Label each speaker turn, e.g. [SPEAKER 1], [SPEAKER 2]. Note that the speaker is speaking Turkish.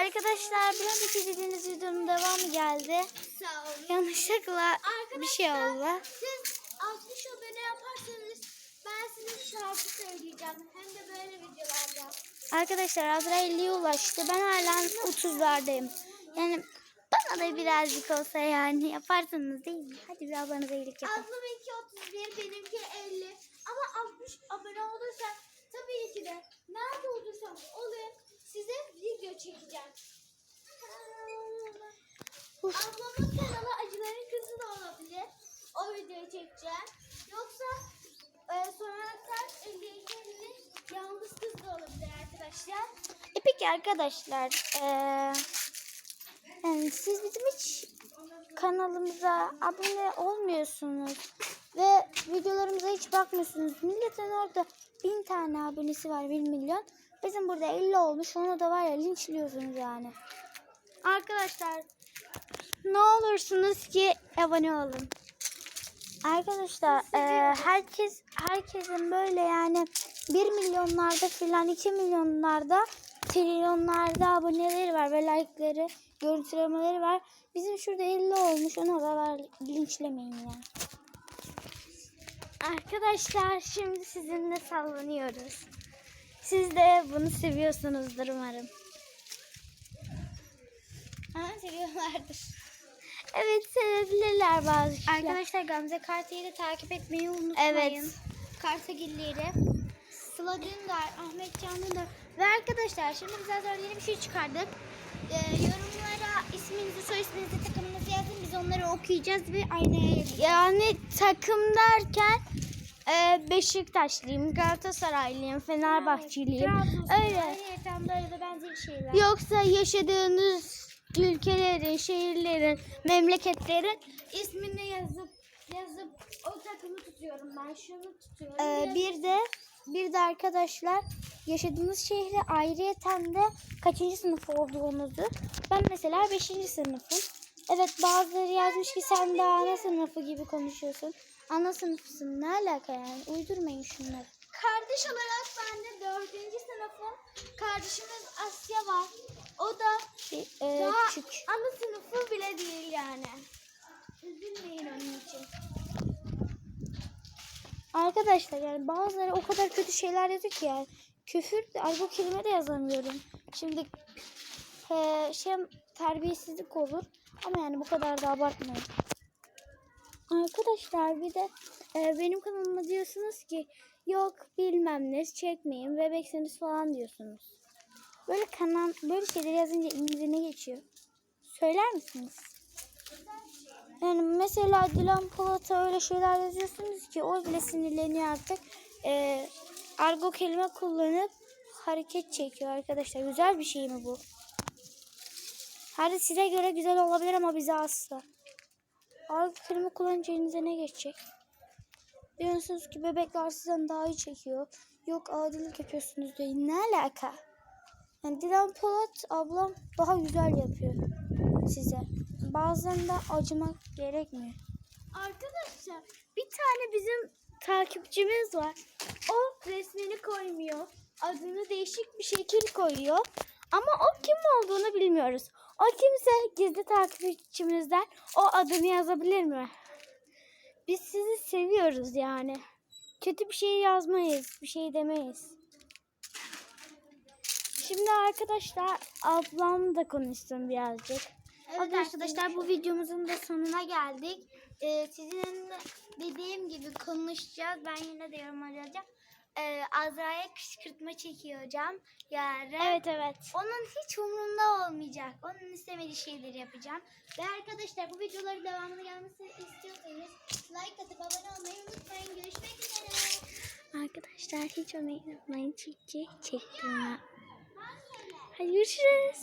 [SPEAKER 1] Arkadaşlar bir önceki dediğiniz videonun devamı geldi.
[SPEAKER 2] Sağ olun.
[SPEAKER 1] Yanlışlıkla bir şey oldu.
[SPEAKER 2] Siz 60 abone yaparsanız ben size şarkı söyleyeceğim. Hem de böyle videolarda.
[SPEAKER 1] Arkadaşlar Azra 50'ye ulaştı. Ben hala 30'lardayım. Yani bana da birazcık olsa yani yaparsınız değil mi? Hadi bir ablanıza iyilik yapın.
[SPEAKER 2] Ablamınki 31, benimki 50. Ama 60 abone olursa tabii ki de nerede olursam olayım size video çekeceğim. Ablamın kanalı Acıların Kızı da olabilir. O videoyu çekeceğim. Yoksa e, sonradan 52 50 Yalnız Kız da olabilir arkadaşlar.
[SPEAKER 1] E peki arkadaşlar eee, yani siz bizim hiç kanalımıza abone olmuyorsunuz ve videolarımıza hiç bakmıyorsunuz. Milletin orada bin tane abonesi var bir milyon. Bizim burada 50 olmuş onu da var ya linçliyorsunuz yani. Arkadaşlar ne olursunuz ki abone olun. Arkadaşlar eee, herkes herkesin böyle yani 1 milyonlarda filan 2 milyonlarda trilyonlarda aboneleri var ve like'ları görüntülemeleri var. Bizim şurada 50 olmuş onu da var linçlemeyin ya. Arkadaşlar şimdi sizinle sallanıyoruz. Siz de bunu seviyorsunuzdur umarım.
[SPEAKER 2] Ha, seviyorlardır.
[SPEAKER 1] Evet sevebilirler bazı kişiler.
[SPEAKER 2] Arkadaşlar Gamze Kartay'ı da takip etmeyi unutmayın.
[SPEAKER 1] Evet.
[SPEAKER 2] Kartagilleri. Sıla Dündar, Ahmet Can Dündar. Ve arkadaşlar şimdi biz az önce yeni bir şey çıkardık. Ee, yorumlara isminizi, soy isminizi, takımınızı yazın. Biz onları okuyacağız ve aynaya yazacağız.
[SPEAKER 1] Yani takım derken e, Beşiktaşlıyım, Galatasaraylıyım, Fenerbahçeliyim. Öyle.
[SPEAKER 2] Ayrıca böyle de benzer şeyler.
[SPEAKER 1] Yoksa yaşadığınız ülkelerin, şehirlerin, memleketlerin
[SPEAKER 2] İsmini yazıp yazıp o takımı tutuyorum ben. Şunu tutuyorum.
[SPEAKER 1] e, bir de bir de arkadaşlar yaşadığınız şehri ayrıyeten de kaçıncı sınıf olduğunuzu. Ben mesela 5. sınıfım. Evet bazıları yazmış ki sen de ana sınıfı gibi konuşuyorsun. Ana sınıfısın ne alaka yani uydurmayın şunları.
[SPEAKER 2] Kardeş olarak ben de dördüncü sınıfım. Kardeşimiz Asya var. O da
[SPEAKER 1] Bir, e,
[SPEAKER 2] daha
[SPEAKER 1] küçük.
[SPEAKER 2] ana sınıfı bile değil yani. Üzülmeyin onun için.
[SPEAKER 1] Arkadaşlar yani bazıları o kadar kötü şeyler yazıyor ki yani. Küfür ay bu kelime de yazamıyorum. Şimdi he, şey terbiyesizlik olur. Ama yani bu kadar da abartmayın. Arkadaşlar bir de e, benim kanalıma diyorsunuz ki yok bilmem ne çekmeyin bebeksiniz falan diyorsunuz. Böyle kanal böyle şeyler yazınca İngilizce geçiyor? Söyler misiniz? Yani mesela Dilan Polat'a öyle şeyler yazıyorsunuz ki o bile sinirleniyor artık. Ee, argo kelime kullanıp hareket çekiyor arkadaşlar. Güzel bir şey mi bu? Hadi size göre güzel olabilir ama bize asla. Argo kelime kullanınca elinize ne geçecek? Diyorsunuz ki bebekler sizden daha iyi çekiyor. Yok adilik yapıyorsunuz diyor. Ne alaka? Yani Dilan Polat ablam daha güzel yapıyor size. Bazen de acımak gerekmiyor.
[SPEAKER 2] Arkadaşlar bir tane bizim takipçimiz var. O resmini koymuyor. Adını değişik bir şekil koyuyor.
[SPEAKER 1] Ama o kim olduğunu bilmiyoruz. O kimse gizli takipçimizden o adını yazabilir mi? Biz sizi seviyoruz yani. Kötü bir şey yazmayız, bir şey demeyiz. Şimdi arkadaşlar ablam da konuşsun birazcık.
[SPEAKER 2] Evet arkadaşlar bu videomuzun da sonuna geldik. Ee, sizin dediğim gibi konuşacağız. Ben yine de yorum alacağım. Ee, Azra'ya kışkırtma çekiyor hocam. Yarın.
[SPEAKER 1] Evet evet.
[SPEAKER 2] Onun hiç umurunda olmayacak. Onun istemediği şeyleri yapacağım. Ve arkadaşlar bu videoların devamını gelmesini istiyorsanız like atıp abone olmayı unutmayın. Görüşmek üzere.
[SPEAKER 1] Arkadaşlar hiç onu unutmayın. Çekecek çektim. Hadi görüşürüz.